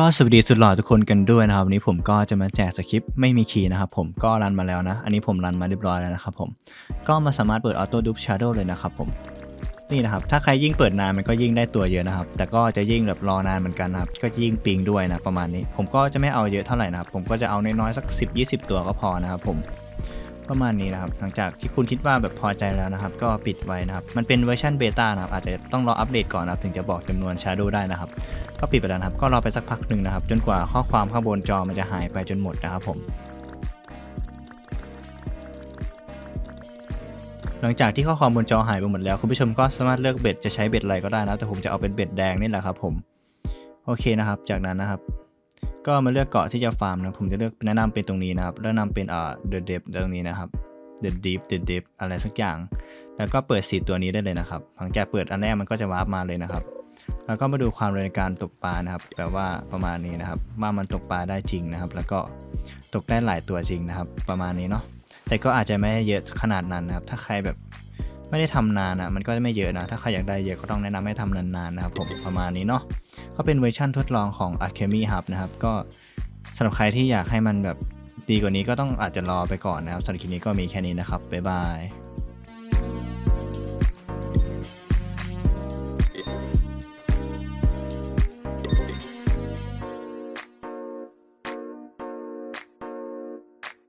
ก็สวัสดีสุดหล่อทุกคนกันด้วยนะครับ วันนี้ผมก็จะมาแจกสคริปต์ไม่มีคีย์นะครับผมก็รันมาแล้วนะ อันนี้ผมรันมาเรียบร้อยแล้วนะครับผมก็มาสามารถเปิดออโต้ดู e Shadow เลยนะครับผมนี่นะครับถ้าใครยิ่งเปิดนานมันก็ยิ่งได้ตัวเยอะนะครับ แต่ก็จะยิ่งแบบรอนานเหมือนกันนะครับ ก็ยิ่งปิงด้วยนะประมาณนี้ ผมก็จะไม่เอาเยอะเท่าไหร่นะครับ ผมก็จะเอาน้อยๆสัก 10-20 ตัวก็พอนะครับผม ประมาณนี้นะครับ หลังจากที่คุณคิดว่าแบบพอใจแล้วนะครับ ก็ปิดไว้นะครับ มันเป็นเวอร์ชันเบต้านะครับ อาจจะต้องรออัปเดตก่อนนะครับ ถึงจะบอกจำนวน Shadow ได้นะครับ ก็ปิดไปแล้วครับ ก็รอไปสักพักหนึ่งนะครับ จนกว่าข้อความข้างบนจอมันจะหายไปจนหมดนะครับผมหลังจากที่ข้อความบนจอหายไปหมดแล้ว คุณผู้ชมก็สามารถเลือกเบ็ดจะใช้เบ็ดอะไรก็ได้นะแต่ผมจะเอาเป็นเบ็ดแดงนี่แหละครับผม โอเคนะครับ จากนั้นนะครับ ก็มาเลือกเกาะที่จะฟาร์มนะ ผมจะเลือกแนะนำเป็นตรงนี้นะครับ แนะนำเป็นอ่า the depth ตรงนี้นะครับ the deep the deep อะไรสักอย่าง แล้วก็เปิดสีตัวนี้ได้เลยนะครับ หลังจากเปิดอันแรกมันก็จะวาร์ปมาเลยนะครับ แล้วก็มาดูความเร็วในการตกปลานะครับแปลว่าประมาณนี้นะครับ ว่ามันตกปลาได้จริงนะครับ แล้วก็ตกได้หลายตัวจริงนะครับ ประมาณนี้เนาะ แต่ก็อาจจะไม่เยอะขนาดนั้นนะครับ ถ้าใครแบบ ไม่ได้ทำนานอะมันก็จะไม่เยอะนะ ถ้าใครอยากได้เยอะก็ต้องแนะนำให้ทำนานๆนะครับผมประมาณนี้เนาะก็เป็นเวอร์ชันทดลองของ Alchemy Hub นะครับ ก็สำหรับใครที่อยากให้มันแบบดีกว่านี้ก็ต้องอาจจะรอไปก่อนนะครับสำหรับคลิปนี้ก็มีแค่นี้นะครับบ๊ายบาย